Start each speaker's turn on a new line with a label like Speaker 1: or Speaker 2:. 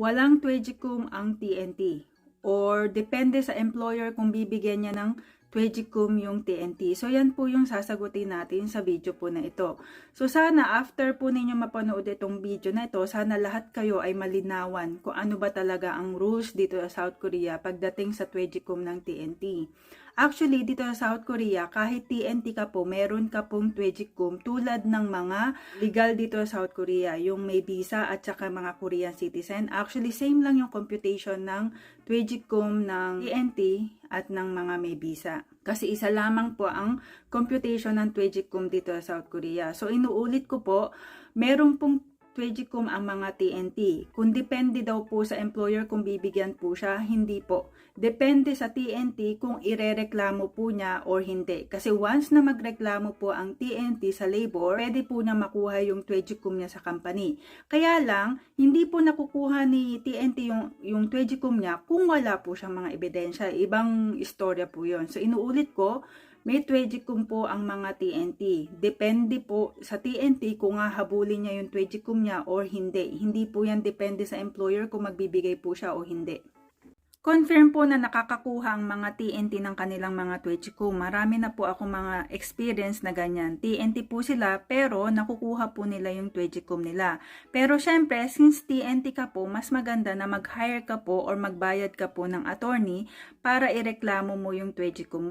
Speaker 1: walang twedgicum ang TNT or depende sa employer kung bibigyan niya ng twedgicum yung TNT. So yan po yung sasagutin natin sa video po na ito. So sana after po ninyo mapanood itong video na ito, sana lahat kayo ay malinawan kung ano ba talaga ang rules dito sa South Korea pagdating sa twedgicum ng TNT. Actually, dito sa South Korea, kahit TNT ka po, meron ka pong twedgicum tulad ng mga legal dito sa South Korea, yung may visa at saka mga Korean citizen. Actually, same lang yung computation ng twedgicum ng TNT at ng mga may visa. Kasi isa lamang po ang computation ng twedgicum dito sa South Korea. So, inuulit ko po, meron pong twedgicum ang mga TNT. Kung depende daw po sa employer kung bibigyan po siya, hindi po. Depende sa TNT kung irereklamo po niya or hindi. Kasi once na magreklamo po ang TNT sa labor, pwede po na makuha yung twedgicum niya sa company. Kaya lang, hindi po nakukuha ni TNT yung, yung twedgicum niya kung wala po siyang mga ebidensya. Ibang istorya po yon So inuulit ko, may twedgicum po ang mga TNT. Depende po sa TNT kung nga habulin niya yung twedgicum niya or hindi. Hindi po yan depende sa employer kung magbibigay po siya o hindi. Confirm po na nakakakuha ang mga TNT ng kanilang mga twedgicum. Marami na po ako mga experience na ganyan. TNT po sila pero nakukuha po nila yung twedgicum nila. Pero syempre, since TNT ka po, mas maganda na mag-hire ka po or magbayad ka po ng attorney para ireklamo mo yung mo.